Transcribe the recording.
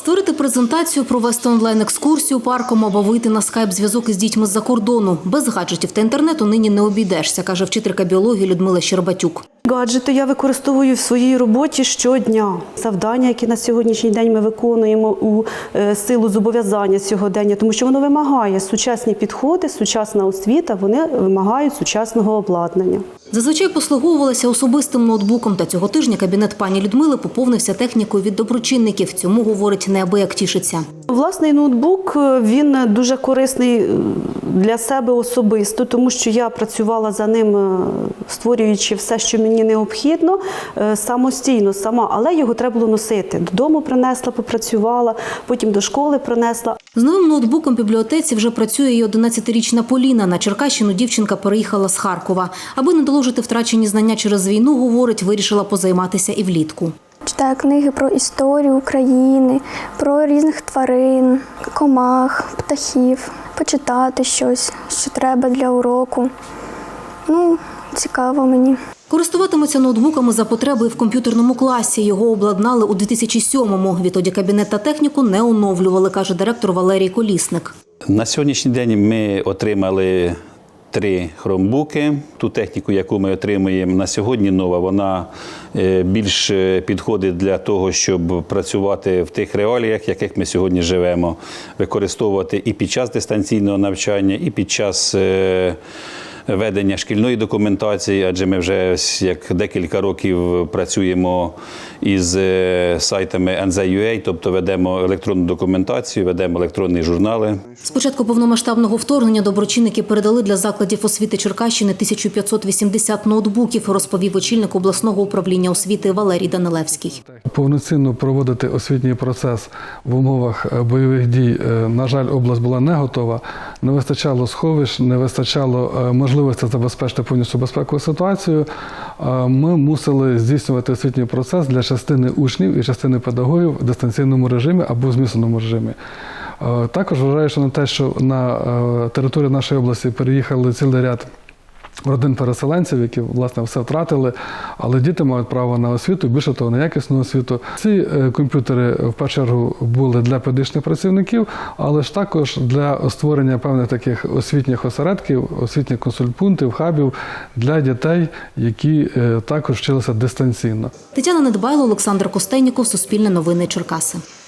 Створити презентацію, провести онлайн-екскурсію парком або вийти на скайп-зв'язок із дітьми з-за кордону. Без гаджетів та інтернету нині не обійдешся, каже вчителька біології Людмила Щербатюк. Гаджети я використовую в своїй роботі щодня. Завдання, які на сьогоднішній день ми виконуємо у е, силу зобов'язання сьогодення, тому що воно вимагає сучасні підходи, сучасна освіта, вони вимагають сучасного обладнання. Зазвичай послуговувалася особистим ноутбуком, та цього тижня кабінет пані Людмили поповнився технікою від доброчинників. Цьому говорить неабияк тішиться. Власний ноутбук е, він дуже корисний е, для себе особисто, тому що я працювала за ним, е, створюючи все, що мені необхідно, самостійно сама, але його треба було носити. Додому принесла, попрацювала, потім до школи принесла. З новим ноутбуком в бібліотеці вже працює і 11-річна Поліна. На Черкащину дівчинка переїхала з Харкова. Аби не доложити втрачені знання через війну, говорить, вирішила позайматися і влітку. Читаю книги про історію України, про різних тварин, комах, птахів, почитати щось, що треба для уроку. Ну, цікаво мені. Користуватимуться ноутбуками за потреби в комп'ютерному класі. Його обладнали у 2007-му. Відтоді кабінет та техніку не оновлювали, каже директор Валерій Колісник. На сьогоднішній день ми отримали три хромбуки. Ту техніку, яку ми отримуємо на сьогодні, нова, вона е, більш е, підходить для того, щоб працювати в тих реаліях, в яких ми сьогодні живемо, використовувати і під час дистанційного навчання, і під час. Ведення шкільної документації, адже ми вже як декілька років працюємо із е, сайтами NZUA, тобто ведемо електронну документацію, ведемо електронні журнали. З початку повномасштабного вторгнення доброчинники передали для закладів освіти Черкащини 1580 ноутбуків, розповів очільник обласного управління освіти Валерій Данилевський. Повноцінно проводити освітній процес в умовах е, бойових дій, е, на жаль, область була не готова. Не вистачало сховищ, не вистачало е, можливості забезпечити повністю безпекову ситуацію. Е, Ми мусили здійснювати освітній процес для частини учнів і частини педагогів в дистанційному режимі або в змішаному режимі. Е, Також вважаю, що на те, що на території нашої області переїхали цілий ряд родин переселенців, які власне все втратили, але діти мають право на освіту, більше того, на якісну освіту. Ці е, комп'ютери в першу чергу були для педагогічних працівників, але ж також для створення певних таких освітніх осередків, освітніх консультпунктів, хабів для дітей, які е, також вчилися дистанційно. Тетяна Недбайло, Олександр Костейніков, Суспільне новини Черкаси.